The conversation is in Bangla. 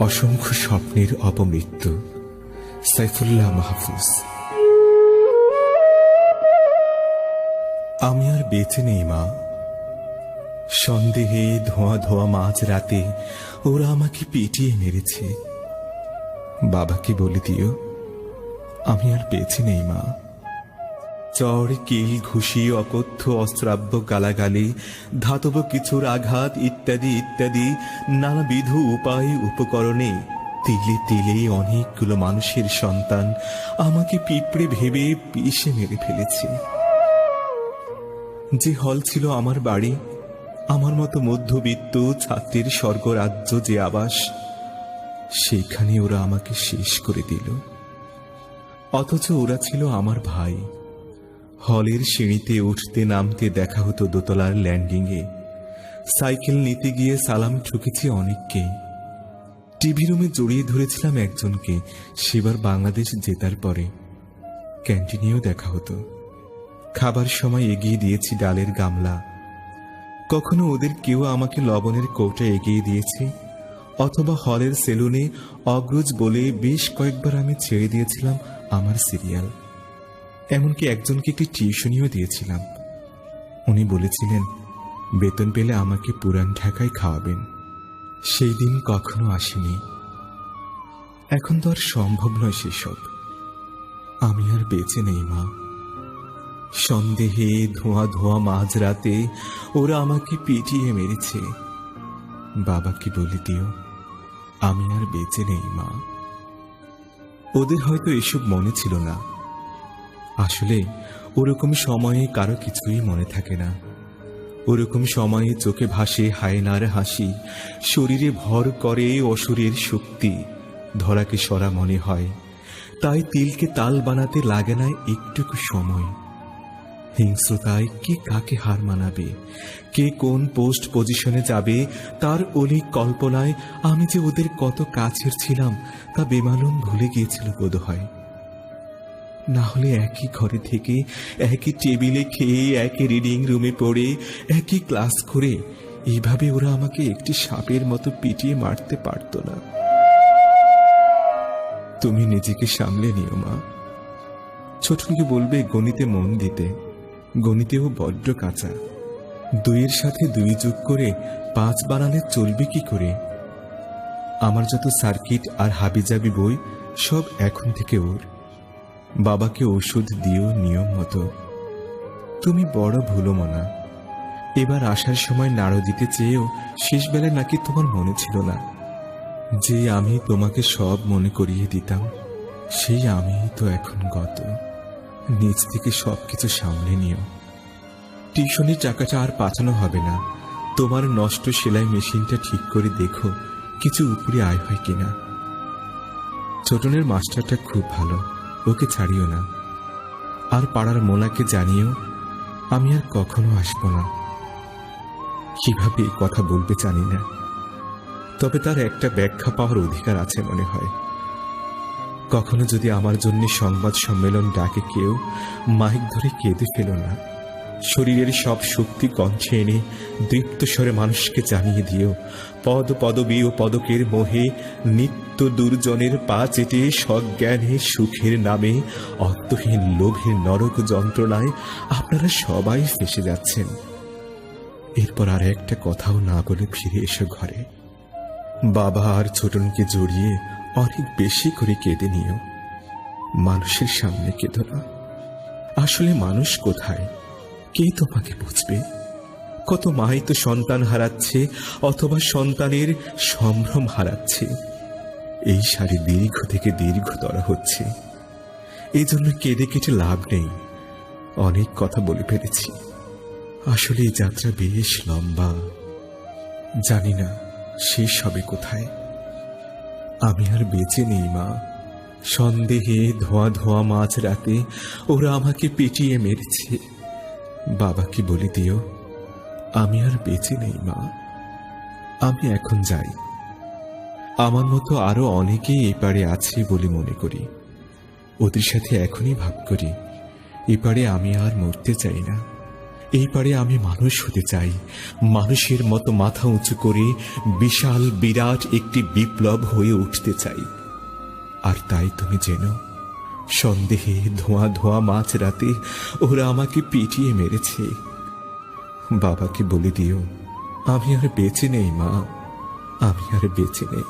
অসংখ্য স্বপ্নের অপমৃত্যু সাইফুল্লাহ মাহফুজ। আমি আর বেঁচে নেই, মা। সন্দেহে ধোঁয়া ধোঁয়া মাঝ রাতে ওরা আমাকে পিটিয়ে মেরেছে। বাবাকে বলে দিও, আমি আর বেঁচে নেই, মা। চর, কিল, ঘুষি, অকথ্য অস্ত্রাব্য গালাগালি, ধাতব কিছুর আঘাত ইত্যাদি ইত্যাদি, নানাবিধ উপায় উপকরণে তিলে তিলে অনেকগুলো মানুষের সন্তান আমাকে পিঁপড়ে ভেবে পিষে মেরে ফেলেছে। যে হল ছিল আমার বাড়ি, আমার মতো মধ্যবিত্ত ছাত্রের স্বর্গরাজ্য যে আবাস, সেখানে ওরা আমাকে শেষ করে দিল। অথচ ওরা ছিল আমার ভাই। হলের সিঁড়িতে উঠতে নামতে দেখা হতো দোতলার ল্যান্ডিংয়ে। সাইকেল নিতে গিয়ে সালাম ঠুকেছি অনেককে। টিভি রুমে জড়িয়ে ধরেছিলাম একজনকে, সেবার বাংলাদেশ জেতার পরে। ক্যান্টিনেও দেখা হতো। খাবার সময় এগিয়ে দিয়েছি ডালের গামলা। কখনো ওদের কেউ আমাকে লবণের কৌটা এগিয়ে দিয়েছে, অথবা হলের সেলুনে অগ্রজ বলে বেশ কয়েকবার আমি ছেড়ে দিয়েছিলাম আমার সিরিয়াল। এমনকি একজনকে একটি টিউশনিও দিয়েছিলাম। উনি বলেছিলেন, বেতন পেলে আমাকে পুরান ঢাকায় খাওয়াবেন। সেই দিন কখনো আসেনি। এখন তো আর সম্ভব নয় সেসব। আমি আর বেঁচে নেই, মা। সন্দেহে ধোঁয়া ধোঁয়া মাঝরাতে ওরা আমাকে পিটিয়ে মেরেছে। বাবাকে বলে দিও, আমি আর বেঁচে নেই, মা। ওদের হয়তো এসব মনে ছিল না। আসলে ওরকম সময়ে কারও কিছুই মনে থাকে না। ওরকম সময়ে চোখে ভাসে হায়নার হাসি, শরীরে ভর করে অসুরের শক্তি, ধরাকে সরা মনে হয়, তাই তিলকে তাল বানাতে লাগে না একটুকু সময়। হিংস্রতায় কে কাকে হার মানাবে, কে কোন পোস্ট পজিশনে যাবে, তার অলিক কল্পনায় আমি যে ওদের কত কাছের ছিলাম, তা বেমালুম ভুলে গিয়েছিল বোধ হয় না হলে একই ঘরে থেকে একই টেবিলে খেয়ে, একই রিডিং রুমে পড়ে, একই ক্লাস করে এইভাবে ওরা আমাকে একটি সাপের মতো পিটিয়ে মারতে পারতো না। তুমি নিজেকে সামলে নিও মা। ছোটনকে বলবে গণিতে মন দিতে। গণিতেও বড্ড কাঁচা। দুইয়ের সাথে দুই যোগ করে পাঁচ বানালে চলবে কি করে? আমার যত সার্কিট আর হাবিজাবি বই সব এখন থেকে ওর। বাবাকে ওষুধ দিও, নিয়ম মতো। তুমি বড় ভুলো মনা। এবার আসার সময় নাড়ো দিতে চেয়েও শেষ বেলায় নাকি তোমার মনে ছিল না। যে আমি তোমাকে সব মনে করিয়ে দিতাম, সেই আমি তো এখন গত। নিজ থেকে সবকিছু সামলে নিও। টিউশনির টাকাটা আর পাঠানো হবে না। তোমার নষ্ট সেলাই মেশিনটা ঠিক করে দেখো, কিছু উপরে আয় হয় কিনা। ছোটনের মাস্টারটা খুব ভালো। ওকে ছাড়িও না। আর পাড়ার মোনাকে জানিও, আমি আর কখনো আসব না। কীভাবে এই কথা বলতে জানি না। তবে তার একটা ব্যাখ্যা পাওয়ার অধিকার আছে মনে হয়। কখনো যদি আমার জন্য সংবাদ সম্মেলন ডাকে কেউ, মাইক ধরে কেঁদে ফেল না। শরীরের সব শক্তি কণ্ঠে এনে দীপ্ত স্বরে মানুষকে জানিয়ে দিও। পদ পদবী ও পদকের মোহে নিত্য দুর্জনের পা চেটে সজ্ঞানে, সুখের নামে, অর্থহীন লোভের নরক যন্ত্রণায় আপনারা সবাই ফেসে যাচ্ছেন। এরপর আর একটা কথাও না বলে ফিরে এসো ঘরে। বাবা আর ছোটনকে জড়িয়ে অনেক বেশি করে কেঁদে নিও। মানুষের সামনে কেঁদো না। আসলে মানুষ কোথায়? কে তোমাকে বুঝবে? কত মাই তো সন্তান হারাচ্ছে অথবা সন্তানের সম্ভ্রম হারাচ্ছে। এই সারি দীর্ঘ থেকে দীর্ঘতর হচ্ছে। এই জন্য কেঁদে কেটে লাভ নেই। অনেক কথা বলে ফেলেছি। আসলে এই যাত্রা বেশ লম্বা। জানি না শেষ হবে কোথায়। আমি আর বেঁচে নেই, মা। সন্দেহে ধোয়া ধোয়া মাঝ রাতে ওরা আমাকে পিটিয়ে মেরেছে। বাবাকে বলে দিও, আমি আর বেঁচে নেই, মা। আমি এখন যাই। আমার মতো আরও অনেকেই এপারে আছে বলে মনে করি। ওদের সাথে এখনই ভাব করি। এপারে আমি আর মরতে চাই না। এই পারে আমি মানুষ হতে চাই। মানুষের মতো মাথা উঁচু করে বিশাল বিরাট একটি বিপ্লব হয়ে উঠতে চাই। আর তাই তুমি জেনো সন্দেহে ধোঁয়া ধোঁয়া মাছ রাতে ওরা আমাকে পিটিয়ে মেরেছে। বাবাকে বলে দিও, আমি আর বেঁচে নেই, মা। আমি আর বেঁচে নেই।